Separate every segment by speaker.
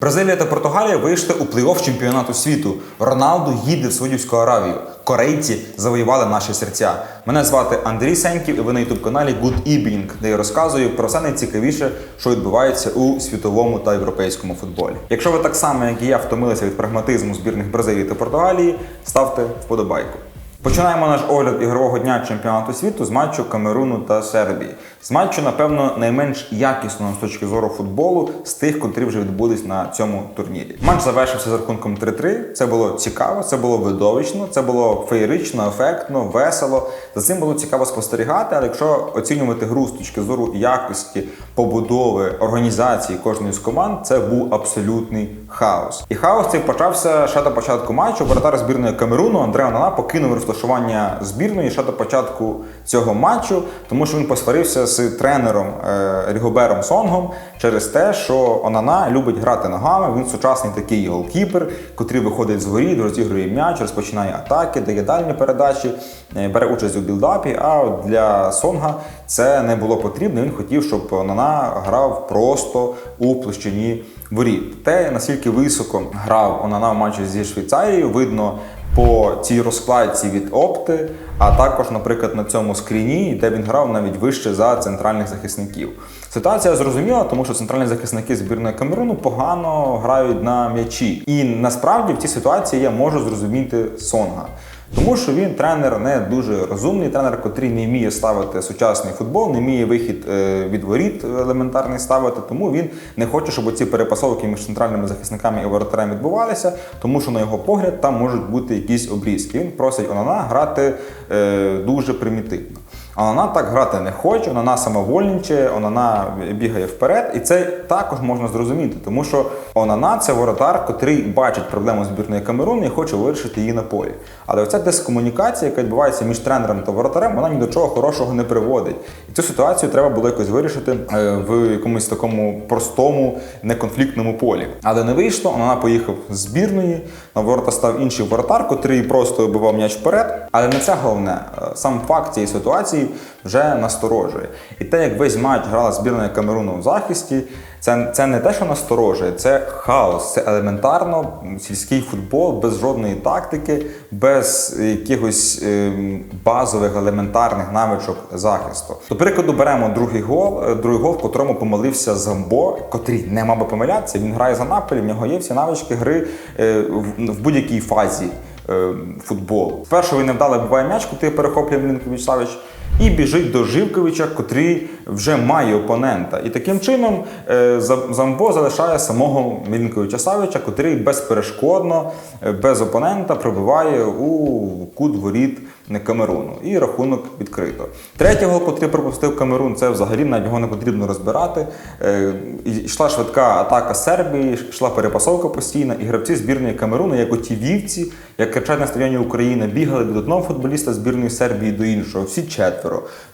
Speaker 1: Бразилія та Португалія вийшли у плей-офф чемпіонату світу. Роналду їде в Саудівську Аравію. Корейці завоювали наші серця. Мене звати Андрій Сеньків, і ви на ютуб каналі Good Evening, де я розказую про все найцікавіше, що відбувається у світовому та європейському футболі. Якщо ви так само, як і я, втомилися від прагматизму збірних Бразилії та Португалії, ставте вподобайку. Починаємо наш огляд ігрового дня чемпіонату світу з матчу Камеруну та Сербії. З матчу, напевно, найменш якісного з точки зору футболу з тих, котрі вже відбулись на цьому турнірі. Матч завершився з рахунком 3-3. Це було цікаво, це було видовищно, це було феєрично, ефектно, весело. За цим було цікаво спостерігати. Але якщо оцінювати гру з точки зору якості побудови організації кожної з команд, це був абсолютний хаос. І хаос цей почався ще до початку матчу. Воротар збірної Камеруну Андре Онана покинув розташування збірної ще до початку цього матчу, тому що він посварився з тренером е, Рігобером Сонгом через те, що Онана любить грати ногами. Він сучасний такий голкіпер, котрий виходить з воріт, розігрує м'яч, розпочинає атаки, дає дальні передачі, е, бере участь у білдапі. А для Сонга це не було потрібно. Він хотів, щоб Онана грав просто у площині воріт. Те, наскільки високо грав Онана в матчі зі Швейцарією, видно по цій розкладці від опти, а також, наприклад, на цьому скріні, де він грав навіть вище за центральних захисників. Ситуація зрозуміла, тому що центральні захисники збірної Камеруну погано грають на м'ячі. І насправді в цій ситуації я можу зрозуміти Сонга. Тому що він тренер не дуже розумний, тренер, котрий не вміє ставити сучасний футбол, не вміє вихід е, від воріт елементарний ставити. Тому він не хоче, щоб ці перепасовки між центральними захисниками і воротарем відбувалися, тому що на його погляд там можуть бути якісь обрізки. Він просить Онана грати е, дуже примітивно. Онана так грати не хоче, Онана самовольничає, Онана бігає вперед, і це також можна зрозуміти, тому що Онана це воротар, котрий бачить проблему збірної Камеруну і хоче вирішити її на полі. Але оця дискомунікація, яка відбувається між тренером та воротарем, вона ні до чого хорошого не приводить. І цю ситуацію треба було якось вирішити е, в якомусь такому простому, неконфліктному полі. Але не вийшло. Онана поїхав з збірної, на ворота став інший воротар, котрий просто вибивав м'яч вперед. Але не це головне. Е, Сам факт цієї ситуації вже насторожує. І те, як весь матч грала збірна Камеруну в захисті, це, це не те, що насторожує, це хаос, це елементарно сільський футбол без жодної тактики, без якихось ем, базових елементарних навичок захисту. До прикладу, беремо другий гол, е, другий гол, в котрому помилився Замбо, котрий не мав би помилятися. Він грає за Наполі, в нього є всі навички гри е, в, в будь-якій фазі е, футболу. Спершу він невдало буває м'яч, котрий перехоплює Млінкович Савич, і біжить до Живковича, котрий вже має опонента. І таким чином е, Замбо залишає самого Мілінковича Савича, котрий безперешкодно, е, без опонента пробиває у кут воріт Камеруну. І рахунок відкрито. Третій гол, котрий пропустив Камерун, це взагалі навіть його не потрібно розбирати. Е, Йшла швидка атака Сербії, йшла перепасовка постійна, і гравці збірної Камеруну, як оті вівці, як кричать на стадіоні України, бігали від одного футболіста збірної Сербії до іншого, всі четверо.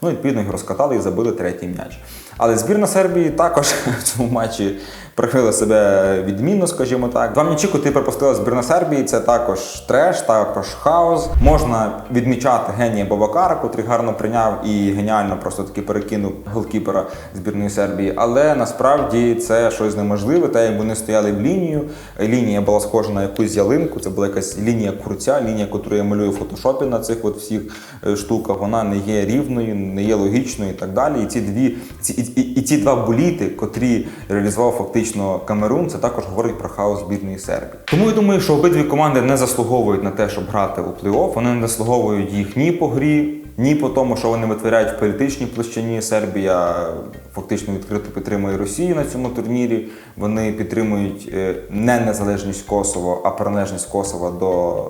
Speaker 1: Ну, відповідно, їх розкатали і забили третій м'яч. Але збірна Сербії також в цьому матчі проявила себе відмінно, скажімо так. Два м'ячі, котрі пропустила збірна Сербії, це також треш, також хаос. Можна відмічати генія Бабакара, котрий гарно прийняв і геніально просто таки перекинув голкіпера збірної Сербії. Але насправді це щось неможливе. Те, як вони стояли в лінію. Лінія була схожа на якусь ялинку. Це була якась лінія курця, лінія, яку я малюю в фотошопі на цих от всіх е, штуках. Вона не є рівною, не є логічною і так далі. І ці дві ці і, і, і ці два боліти, котрі реалізував фактично Камерун, це також говорить про хаос збірної Сербії. Тому я думаю, що обидві команди не заслуговують на те, щоб грати у плей-офф. Вони не заслуговують їх ні по грі, ні по тому, що вони витворяють в політичній площині. Сербія фактично відкрито підтримує Росію на цьому турнірі. Вони підтримують е, не незалежність Косово, а приналежність Косова до.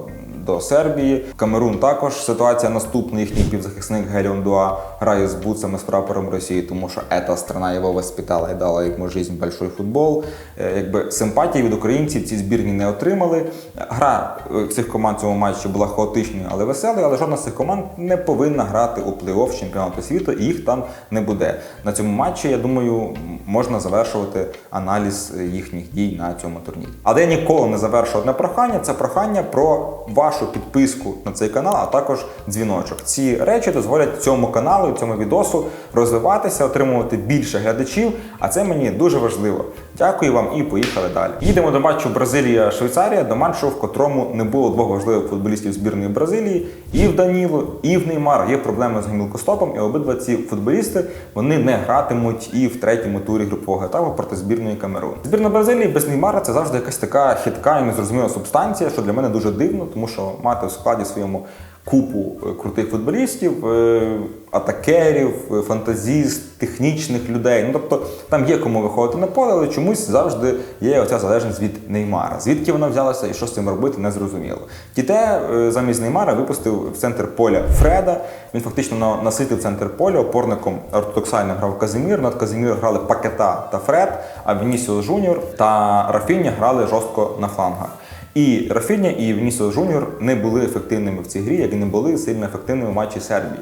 Speaker 1: До Сербії. Камерун також ситуація наступна. Їхній півзахисник Геліон Дуа грає з буцами з прапором Росії, тому що ета страна його воспитала і дала йому життя большой футбол. Е, Якби симпатії від українців ці збірні не отримали. Гра е, цих команд в цьому матчі була хаотичною, але веселою. Але жодна з цих команд не повинна грати у плей-офф чемпіонату світу, і їх там не буде. На цьому матчі, я думаю, можна завершувати аналіз їхніх дій на цьому турнірі. Але я ніколи не завершу одне прохання. Це прохання про вашу підписку на цей канал, а також дзвіночок. Ці речі дозволять цьому каналу, цьому відосу розвиватися, отримувати більше глядачів. А це мені дуже важливо. Дякую вам і поїхали далі. Їдемо до матчу Бразилія-Швейцарія, до матчу, в котрому не було двох важливих футболістів збірної Бразилії. І в Даніло, і в Неймара є проблеми з гомілкостопом, і обидва ці футболісти вони не гратимуть і в третьому турі групового етапу проти збірної Камерун. Збірна Бразилії без Неймара це завжди якась така хитка і незрозуміла субстанція, що для мене дуже дивно, тому що мати в складі своєму купу е, крутих футболістів, е, атакерів, е, фантазіст, технічних людей. Ну тобто там є кому виходити на поле, але чомусь завжди є оця залежність від Неймара. Звідки вона взялася і що з цим робити, не зрозуміло. Тіте замість Неймара випустив в центр поля Фреда. Він фактично на- наситив центр поля. Опорником ортодоксальним грав Казимір. Над Казимір грали Пакета та Фред, а Вінісіус Жуніор та Рафіння грали жорстко на флангах. І Рафіня і Вінісіус Жуніор не були ефективними в цій грі, як і не були сильно ефективними в матчі Сербії.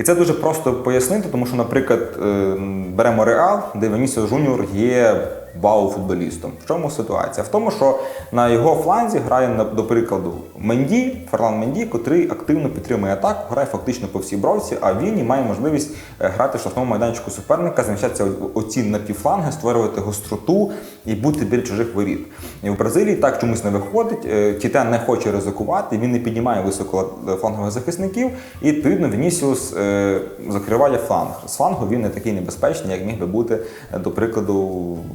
Speaker 1: І це дуже просто пояснити, тому що, наприклад, е, беремо Реал, де Вінісіус Жуніор є вау-футболістом. В чому ситуація? В тому, що на його фланзі грає, на- до прикладу, Менді, Ферлан Менді, котрий активно підтримує атаку, грає фактично по всій бровці, а він і має можливість е, грати в штрафному майданчику суперника, заміщатися оці напівфланги, створювати гостроту і бути біля чужих воріт. І в Бразилії так чомусь не виходить. Е, Тіте не хоче ризикувати, він не піднімає високо флангових захисників, і відповідно Вінісіус е, закриває фланг. З флангу він не такий небезпечний, як міг би бути, е, до прикладу,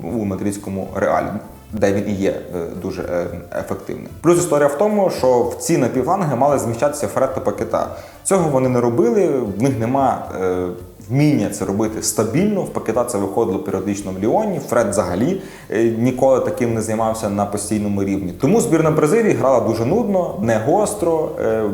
Speaker 1: у мадридському реалі. Де він і є е, дуже е, ефективним. Плюс історія в тому, що в ці напівфланги мали зміщатися Фред та Пакета. Цього вони не робили, в них нема е, вміння це робити стабільно. В Пакета це виходило періодично в Ліоні. Фред взагалі ніколи таким не займався на постійному рівні. Тому збірна Бразилії грала дуже нудно, не гостро,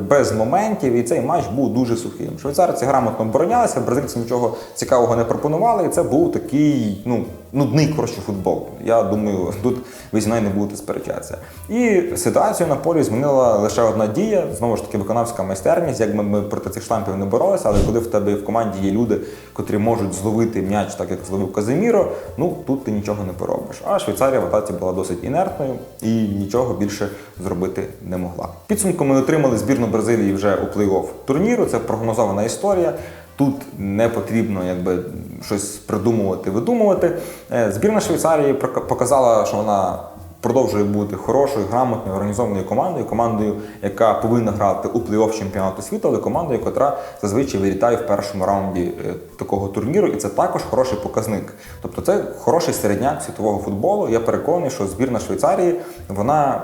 Speaker 1: без моментів, і цей матч був дуже сухим. Швейцарці грамотно оборонялися, бразильці нічого цікавого не пропонували, і це був такий ну, нудний коротше футбол. Я думаю, тут ви зі мною не будете сперечатися. І ситуацію на полі змінила лише одна дія, знову ж таки, виконавська майстерність. Як би ми проти цих штампів не боролися, але коли в тебе в команді є люди, котрі можуть зловити м'яч, так як зловив Казиміро, ну тут ти нічого не поробиш. А Швейцарія в атаці була досить інертною і нічого більше зробити не могла. Підсумку ми отримали збірну Бразилії вже у плей-офф турніру. Це прогнозована історія. Тут не потрібно якби щось придумувати, видумувати. Е, Збірна Швейцарії показала, що вона продовжує бути хорошою, грамотною, організованою командою, командою, яка повинна грати у плей-офф чемпіонату світу, але командою, яка зазвичай вилітає в першому раунді е, такого турніру, і це також хороший показник. Тобто це хороший середняк світового футболу. Я переконаний, що збірна Швейцарії вона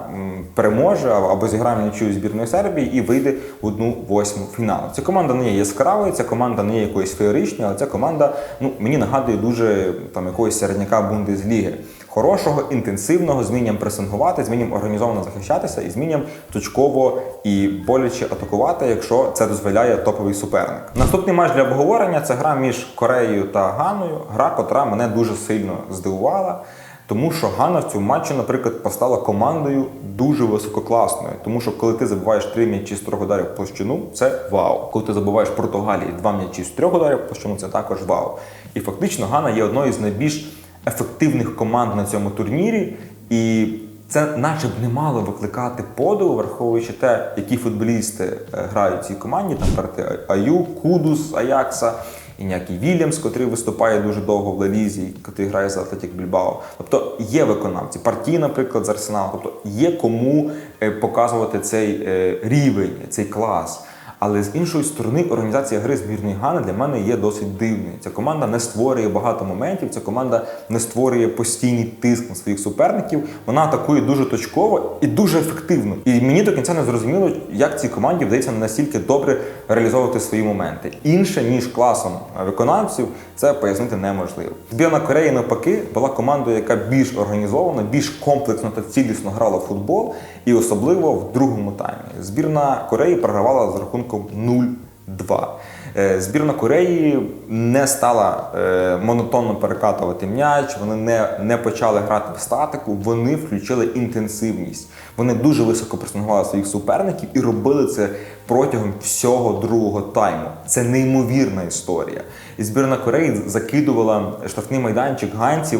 Speaker 1: переможе або зіграє нічию збірної Сербії і вийде в одну восьму фіналу. Ця команда не є яскравою, ця команда не є якоюсь феєричною, але ця команда ну, мені нагадує дуже там якогось середняка Бундесліги. Хорошого, інтенсивного, з вмінням пресингувати, з вмінням організовано захищатися і з вмінням точково і боляче атакувати, якщо це дозволяє топовий суперник. Наступний матч для обговорення це гра між Кореєю та Ганою. Гра, котра мене дуже сильно здивувала. Тому що Гана в цьому матчі, наприклад, постала командою дуже висококласною. Тому що коли ти забуваєш три м'ячі з трьох ударів в площину, це вау. Коли ти забуваєш Португалії два м'ячі з трьох ударів в площину, це також вау. І фактично Гана є одною з найбільш ефективних команд на цьому турнірі. І це наче б не мало викликати подиву, враховуючи те, які футболісти е, грають в цій команді, там перти Аю, Кудус, Аякса. І ніякий Вільямс, котрий виступає дуже довго в Лалізі, котрий грає за Атлетік Більбао. Тобто є виконавці, партії, наприклад, з Арсеналу. Тобто є кому е, показувати цей е, рівень, цей клас. Але з іншої сторони, організація гри збірної Гани для мене є досить дивною. Ця команда не створює багато моментів, ця команда не створює постійний тиск на своїх суперників. Вона атакує дуже точково і дуже ефективно. І мені до кінця не зрозуміло, як цій команді вдається настільки добре реалізовувати свої моменти. Інше ніж класом виконавців, це пояснити неможливо. Збірна Кореї навпаки була командою, яка більш організована, більш комплексно та цілісно грала в футбол, і особливо в другому таймі. Збірна Кореї програвала з рахунком 0-2. Е, Збірна Кореї не стала е, монотонно перекатувати м'яч, вони не, не почали грати в статику, вони включили інтенсивність. Вони дуже високо пресингували своїх суперників і робили це протягом всього другого тайму. Це неймовірна історія. І збірна Кореї закидувала штрафний майданчик ганців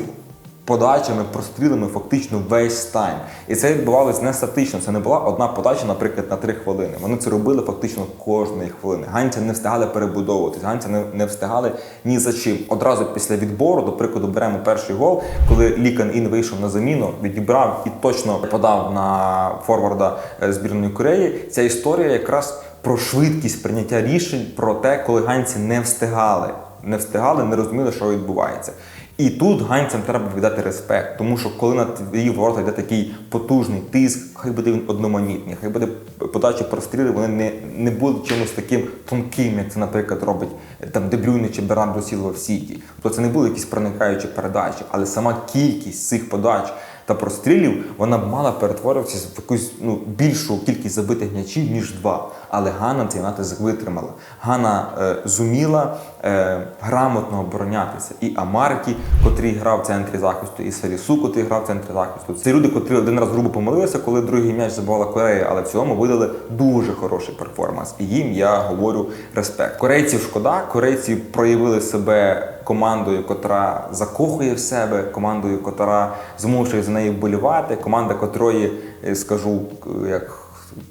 Speaker 1: подачами, прострілами фактично весь тайм. І це відбувалося не статично. Це не була одна подача, наприклад, на три хвилини. Вони це робили фактично кожної хвилини. Ганця не встигали перебудовуватись, ганця не, не встигали ні за чим. Одразу після відбору, до прикладу, беремо перший гол, коли Лікан Ін вийшов на заміну, відібрав і точно подав на форварда е, збірної Кореї. Ця історія якраз про швидкість прийняття рішень, про те, коли ганці не встигали. Не встигали, не розуміли, що відбувається. І тут ганцям треба віддати респект, тому що коли на твої ворота йде такий потужний тиск, хай буде він одноманітний, хай буде подача простріли, вони не, не будуть чимось таким тонким, як це, наприклад, робить е, там Дебрюйне чи Бернардо Сілва в Сіті. Тобто це не були якісь проникаючі передачі, але сама кількість цих подач та прострілів вона б мала перетворюватися в якусь ну, більшу кількість забитих м'ячів, ніж два. Але Ганна цей натиск витримала. Ганна е, зуміла е, грамотно оборонятися. І Амаркі, котрий грав в центрі захисту, і Салісу, котрий грав в центрі захисту. Це люди, котрі один раз грубо помилилися, коли другий м'яч забувала Корея, але в цілому видали дуже хороший перформанс. І їм я говорю респект. Корейців шкода, корейці проявили себе командою, котра закохує в себе, командою, котра змушує за нею вболівати, команда котрої, е, скажу, е, як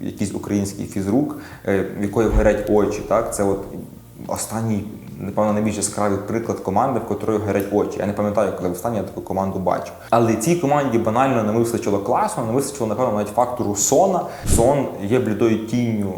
Speaker 1: якийсь український фізрук, е, в якої горять очі. Так? Це от останній, напевно, найбільш яскравий приклад команди, в котрої горять очі. Я не пам'ятаю, коли востаннє я таку команду бачив. Але цій команді банально не вистачило класу, не вистачило, напевно, навіть фактору Сона. Сон є блідою тінню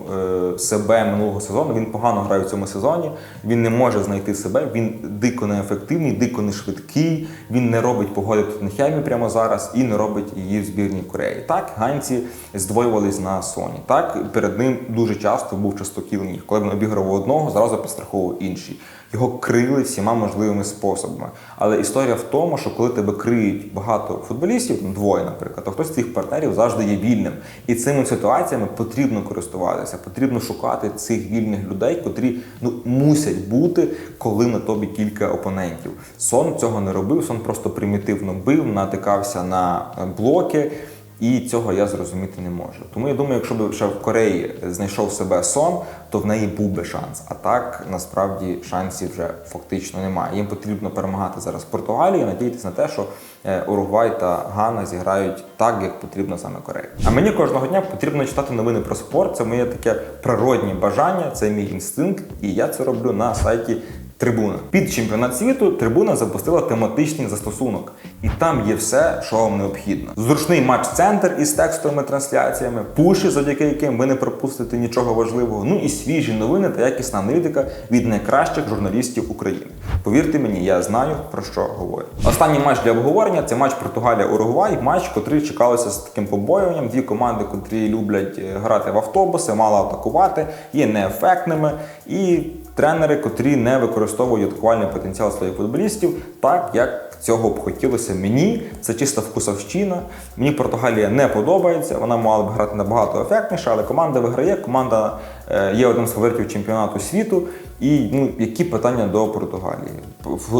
Speaker 1: е, себе минулого сезону. Він погано грає в цьому сезоні. Він не може знайти себе. Він дико неефективний, дико не швидкий. Він не робить погоди в Тоттенхемі прямо зараз і не робить її в збірній Кореї. Так, ганці здвоювались на Соні. Так, перед ним дуже часто був частокіл ніг. Коли він обіграв одного, зразу підстраховував інший. Його крили всіма можливими способами. Але історія в тому, що коли тебе криють багато футболістів, ну, двоє, наприклад, то хтось з цих партнерів завжди є вільним. І цими ситуаціями потрібно користуватися, потрібно шукати цих вільних людей, котрі ну мусять бути, коли на тобі кілька опонентів. Сон цього не робив, сон просто примітивно бив, натикався на блоки. І цього я зрозуміти не можу. Тому я думаю, якщо б ще в Кореї знайшов себе сон, то в неї був би шанс. А так насправді шансів вже фактично немає. Їм потрібно перемагати зараз Португалію, надіятися на те, що е, Уругвай та Гана зіграють так, як потрібно саме Кореї. А мені кожного дня потрібно читати новини про спорт. Це моє таке природнє бажання, це мій інстинкт, і я це роблю на сайті Трибуна. Під чемпіонат світу трибуна запустила тематичний застосунок, і там є все, що вам необхідно. Зручний матч-центр із текстовими трансляціями, пуші, завдяки яким ви не пропустите нічого важливого. Ну і свіжі новини та якісна аналітика від найкращих журналістів України. Повірте мені, я знаю про що говорю. Останній матч для обговорення це матч Португалія-Уругвай, матч, котрий чекалося з таким побоюванням. Дві команди, котрі люблять е, грати в автобуси, мало атакувати, є неефектними і тренери, котрі не використовують атакувальний потенціал своїх футболістів, так як цього б хотілося мені. Це чиста вкусовщина. Мені Португалія не подобається. Вона мала б грати набагато ефектніше, але команда виграє. Команда е, є одним з фаворитів чемпіонату світу. І ну, які питання до Португалії?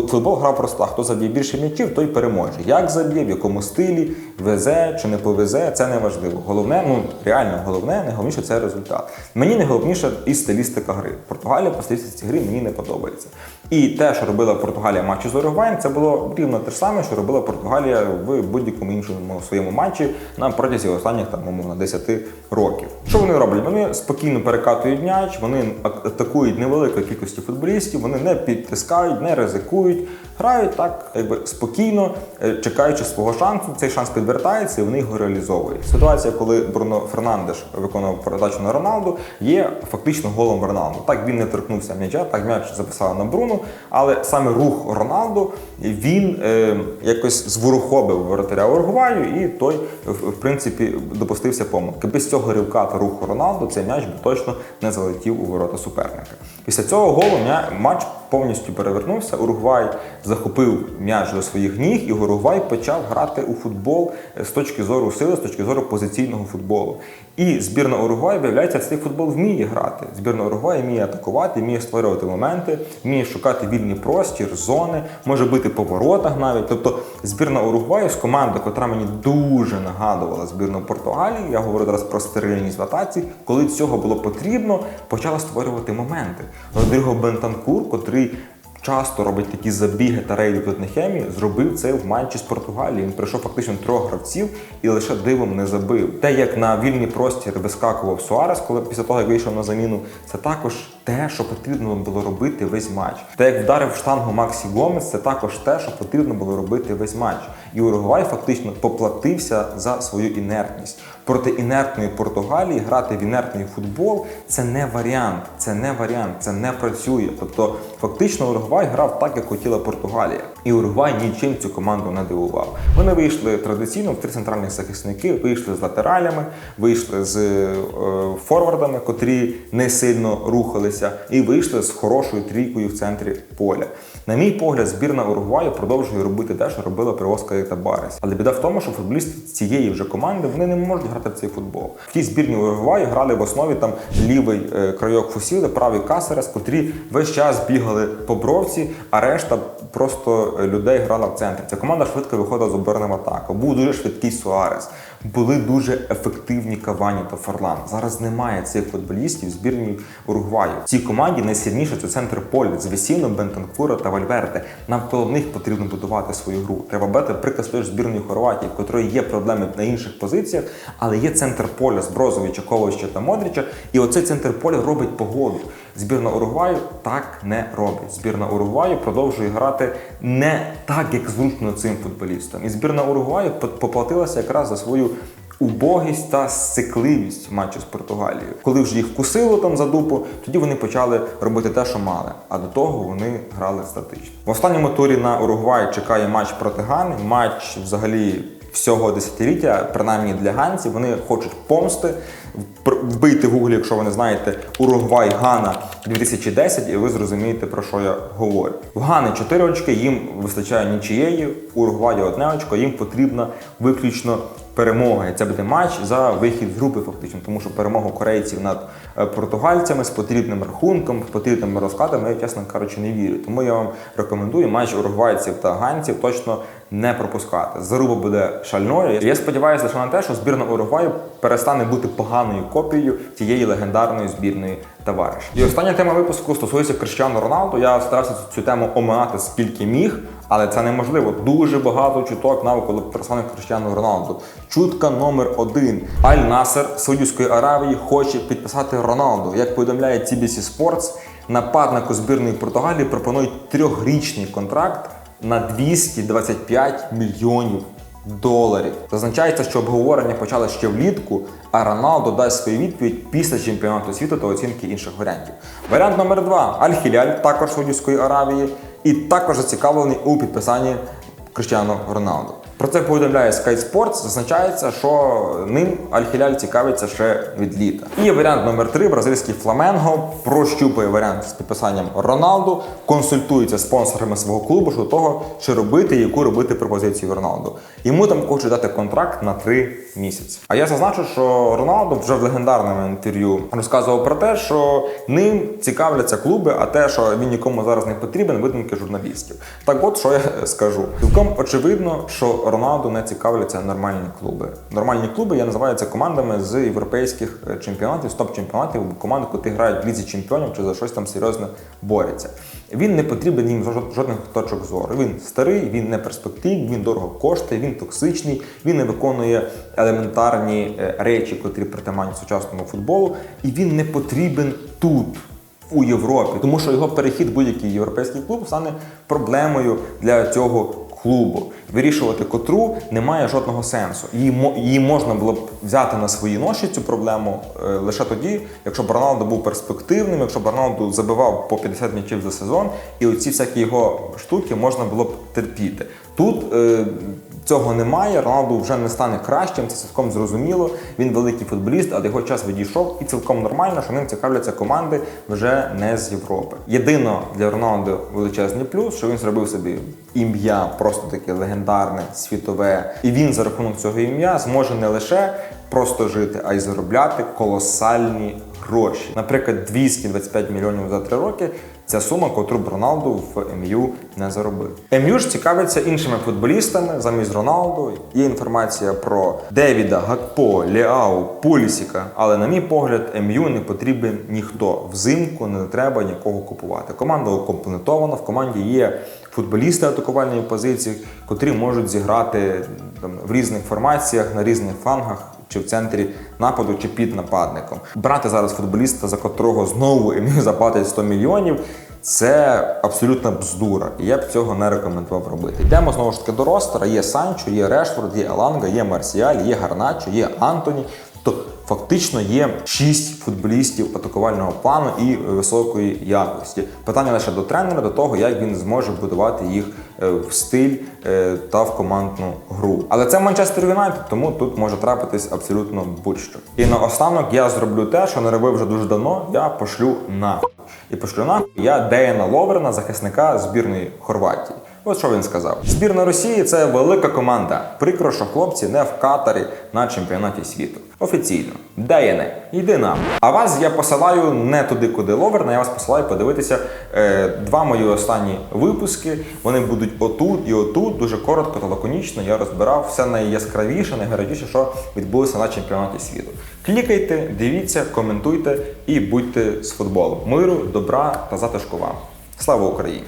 Speaker 1: Футбол гра проста. Хто заб'є більше м'ячів, той переможе. Як заб'є, в якому стилі, везе чи не повезе, це не важливо. Головне, ну реально головне, найголовніше це результат. Мені найголовніше і стилістика гри. Португалія по стилістиці гри мені не подобається. І те, що робила Португалія в матчі з Уругваєм, це було рівно те ж саме, що робила Португалія в будь-якому іншому своєму матчі на протязі останніх там, умовно, 10 років. Що вони роблять? Вони спокійно перекатують м'яч, вони атакують невеликою кількістю футболістів, вони не підтискають, не ризикують, грають так, якби спокійно, е, чекаючи свого шансу. Цей шанс підвертається і вони його реалізовують. Ситуація, коли Бруно Фернандеш виконував передачу на Роналду, є фактично голом Роналду. Так він не торкнувся м'яча, так м'яч записав на Бруно, але саме рух Роналду він е, якось зворухобив воротаря Уругваю, і той, в, принципі, допустився помилки. Без цього ривка та руху Роналду цей м'яч би точно не залетів у ворота суперника. Після цього голу матч повністю перевернувся. Уругвай захопив м'яч до своїх ніг, і Уругвай почав грати у футбол е, з точки зору сили, з точки зору позиційного футболу. І збірна Уругваю, виявляється, цей футбол вміє грати. Збірна Уругваю вміє атакувати, вміє створювати моменти, вміє шукати вільний простір, зони, може бити по воротах навіть. Тобто збірна Уругваю з команди, котра мені дуже нагадувала збірну Португалії, я говорю зараз про стерильність в атаці, коли цього було потрібно, почала створювати моменти. Родріго Бентанкур, котрий часто робить такі забіги та рейди в Тоттенхемі, зробив це в матчі з Португалії. Він прийшов фактично трьох гравців і лише дивом не забив. Те, як на вільний простір вискакував Суарес, коли після того як вийшов на заміну, це також те, що потрібно було робити весь матч. Те, як вдарив штангу Максі Гомес, це також те, що потрібно було робити весь матч. І Уругвай фактично поплатився за свою інертність. Проти інертної Португалії грати в інертний футбол це не варіант, це не варіант, це не працює. Тобто, фактично, Уругвай грав так, як хотіла Португалія. І Уругвай нічим цю команду не дивував. Вони вийшли традиційно в три центральних захисники, вийшли з латералями, вийшли з е, форвардами, котрі не сильно рухалися, і вийшли з хорошою трійкою в центрі поля. На мій погляд, збірна Уругваю продовжує робити те, що робила при Оскарі та Барес. Але біда в тому, що футболісти цієї вже команди вони не можуть грати в цей футбол. В тій збірні Уругваю грали в основі там лівий е, крайок Фусіли, правий Касерес, котрі весь час бігали по бровці, а решта просто е, людей грала в центрі. Ця команда швидко виходила з оборони в атаку. Був дуже швидкий Суарес. Були дуже ефективні Кавані та Фарлан. Зараз немає цих футболістів в збірній Уругваю. В цій команді найсильніше це центр поля з Весіно, Бентанкура та Вальверде. Навколо них потрібно будувати свою гру. Треба брати приклад тої збірної Хорватії, в котрої є проблеми на інших позиціях, але є центр поля з Брозовича, Ковача та Модріча. І оцей центр поля робить погоду. Збірна Уругваю так не робить. Збірна Уругваю продовжує грати не так, як зручно цим футболістам. І збірна Уругваю поплатилася якраз за свою убогість та сцикливість в матчі з Португалією. Коли вже їх вкусило там за дупу, тоді вони почали робити те, що мали. А до того вони грали статично. В останньому турі на Уругвай чекає матч проти Гани. Матч взагалі. Всього десятиліття, принаймні для ганців, вони хочуть помсти. Вбийте Google, якщо ви не знаєте, Уругвай Гана 2010, і ви зрозумієте, про що я говорю. В Гани 4 очки, їм вистачає нічієї, Уругваю одне очко, їм потрібна виключно перемога. І це буде матч за вихід з групи, фактично, тому що перемогу корейців над е, португальцями з потрібним рахунком, з потрібними розкладами, я, чесно кажучи, не вірю. Тому я вам рекомендую матч уругвайців та ганців точно не пропускати. Заруба буде шальною. Я сподіваюся лише на те, що збірна Уругваю перестане бути поганою копією тієї легендарної збірної товариш. І остання тема випуску стосується Криштіану Роналду. Я старався цю тему оминати скільки міг, але це неможливо. Дуже багато чуток навколо персони Криштіану Роналду. Чутка номер один. Аль Насер Саудівської Аравії хоче підписати Роналду. Як повідомляє TBC Sports, нападнику збірної Португалії пропонують трьохрічний контракт на 225 мільйонів доларів. Зазначається, що обговорення почали ще влітку, а Роналдо дасть свою відповідь після чемпіонату світу та оцінки інших варіантів. Варіант номер два Аль-Хіляль, також Саудівської Аравії, і також зацікавлений у підписанні Криштіану Роналду. Про це повідомляє Sky Sports. Зазначається, що ним Аль-Хіляль цікавиться ще від літа. І варіант номер 3 бразильський Фламенго прощупує варіант з підписанням Роналду, консультується спонсорами свого клубу щодо того, чи робити і яку робити пропозицію Роналду. Йому там хочуть дати контракт на 3 місяці. А я зазначу, що Роналду вже в легендарному інтерв'ю розказував про те, що ним цікавляться клуби, а те, що він нікому зараз не потрібен, видумки журналістів. Так от що я скажу. Цілком очевидно, що Роналду не цікавляться нормальні клуби. Нормальні клуби я називаю це командами з європейських е, чемпіонатів, з топ-чемпіонатів, команди, які грають в лізі чемпіонів чи за щось там серйозно борються. Він не потрібен їм жодних точок зору. Він старий, він не перспективний, він дорого коштує, він токсичний, він не виконує елементарні е, речі, котрі притаманні сучасному футболу, і він не потрібен тут. У Європі, тому що його перехід в будь-який європейський клуб стане проблемою для цього клубу. Вирішувати котру немає жодного сенсу. Її її можна було б взяти на свої ноші цю проблему е, лише тоді, якщо б Роналдо був перспективним, якщо б Роналдо забивав по 50 м'ячів за сезон, і оці всякі його штуки можна було б терпіти. Тут е, цього немає. Роналду вже не стане кращим, це цілком зрозуміло. Він великий футболіст, але його час відійшов, і цілком нормально, що ним цікавляться команди вже не з Європи. Єдино для Роналду величезний плюс, що він зробив собі ім'я, просто таке легендарне, світове. І він за рахунок цього ім'я зможе не лише просто жити, а й заробляти колосальні гроші. Наприклад, 225 мільйонів за три роки. Ця сума, котру б Роналду в МЮ не заробив. МЮ ж цікавиться іншими футболістами замість Роналду. Є інформація про Девіда, Гакпо, Ліау, Пулісіка. Але, на мій погляд, МЮ не потрібен ніхто. Взимку не треба нікого купувати. Команда укомплектована, в команді є футболісти атакувальної позиції, котрі можуть зіграти там, в різних формаціях, на різних флангах чи в центрі нападу, чи під нападником. Брати зараз футболіста, за котрого знову МЮ заплатить 100 мільйонів. Це абсолютна бздура, і я б цього не рекомендував робити. Йдемо знову ж таки до ростера. Є Санчо, є Решфорд, є Еланга, є Марсіаль, є Гарначо, є Антоні. Тобто фактично є шість футболістів атакувального плану і високої якості. Питання лише до тренера, до того, як він зможе будувати їх е, в стиль е, та в командну гру. Але це Манчестер Юнайтед, тому тут може трапитись абсолютно будь-що. І наостанок я зроблю те, що не робив вже дуже давно. Я пошлю на і пошлю на я Деяна Ловрена, захисника збірної Хорватії. От що він сказав: збірна Росії це велика команда. Прикро, що хлопці не в Катарі на чемпіонаті світу. Офіційно, Деяне, йди нам. А вас я посилаю не туди, куди Ловерна. Я вас посилаю подивитися е, два мої останні випуски. Вони будуть отут і отут. Дуже коротко та лаконічно. Я розбирав все найяскравіше, найгарячіше, що відбулося на чемпіонаті світу. Клікайте, дивіться, коментуйте і будьте з футболом. Миру, добра та затишку вам. Слава Україні!